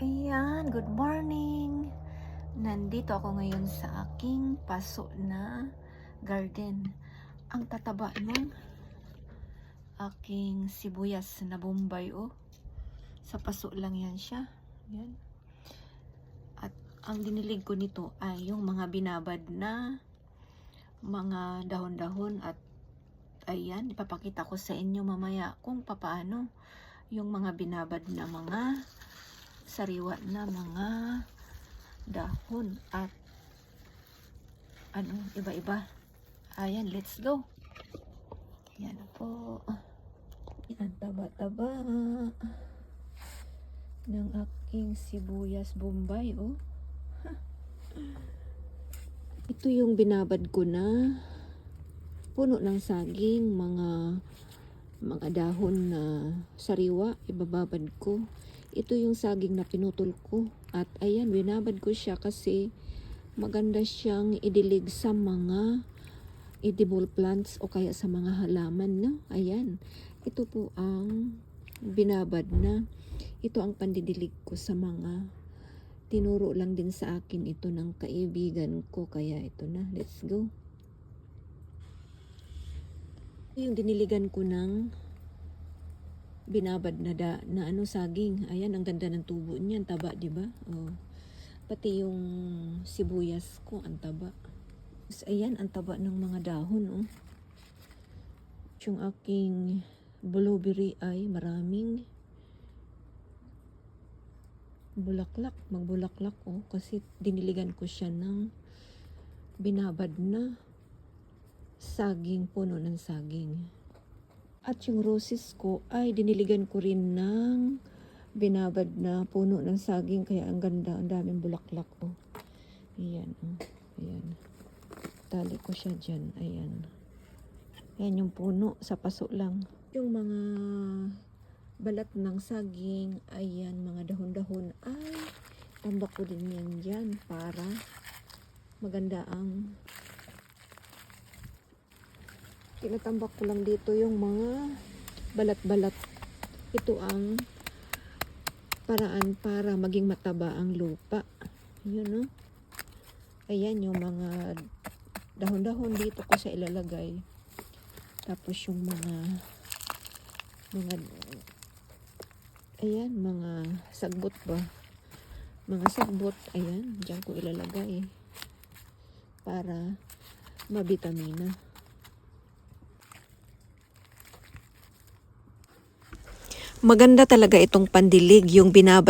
Ayan, good morning. Nandito ako ngayon sa aking paso na garden. Ang tataba ng aking sibuyas na bombay oh. Sa paso lang yan siya. Yan. At ang dinilig ko nito ay yung mga binabad na mga dahon-dahon at ayan, ipapakita ko sa inyo mamaya kung papaano yung mga binabad na mga sariwa na mga dahon at ano, iba-iba. Ayan, let's go. Yan po. Yan, taba-taba ng aking sibuyas bombay, oh. Ito yung binabad ko na puno ng saging, mga mga dahon na sariwa, ibababad ko. Ito yung saging na pinutol ko. At ayan, binabad ko siya kasi maganda siyang idilig sa mga edible plants o kaya sa mga halaman, no? Ayan. Ito po ang binabad na. Ito ang pandidilig ko sa mga tinuro lang din sa akin ito ng kaibigan ko. Kaya ito na. Let's go. Yung diniligan ko ng binabad na da, na ano saging. Ayan, ang ganda ng tubo niyan, taba, 'di ba? Oh. Pati yung sibuyas ko, ang taba. Tapos, ayan, ang taba ng mga dahon, oh. Yung aking blueberry ay maraming bulaklak, magbulaklak, oh. Kasi diniligan ko siya ng binabad na saging, puno ng saging. At yung roses ko ay diniligan ko rin ng binabad na puno ng saging kaya ang ganda, ang daming bulaklak oh. Ayan, oh. Ayan. Tali ko siya dyan. Ayan. Ayan yung puno sa paso lang. Yung mga balat ng saging, ayan, mga dahon-dahon ay tambak ko din yan dyan para maganda ang tinatambak ko lang dito yung mga balat-balat. Ito ang paraan para maging mataba ang lupa. Yun, no? Ayan yung mga dahon-dahon dito ko sa ilalagay. Tapos yung mga mga ayan, mga sagbot ba? Mga sagbot, ayan, diyan ko ilalagay para mabitamina. Maganda talaga itong pandilig, yung binabad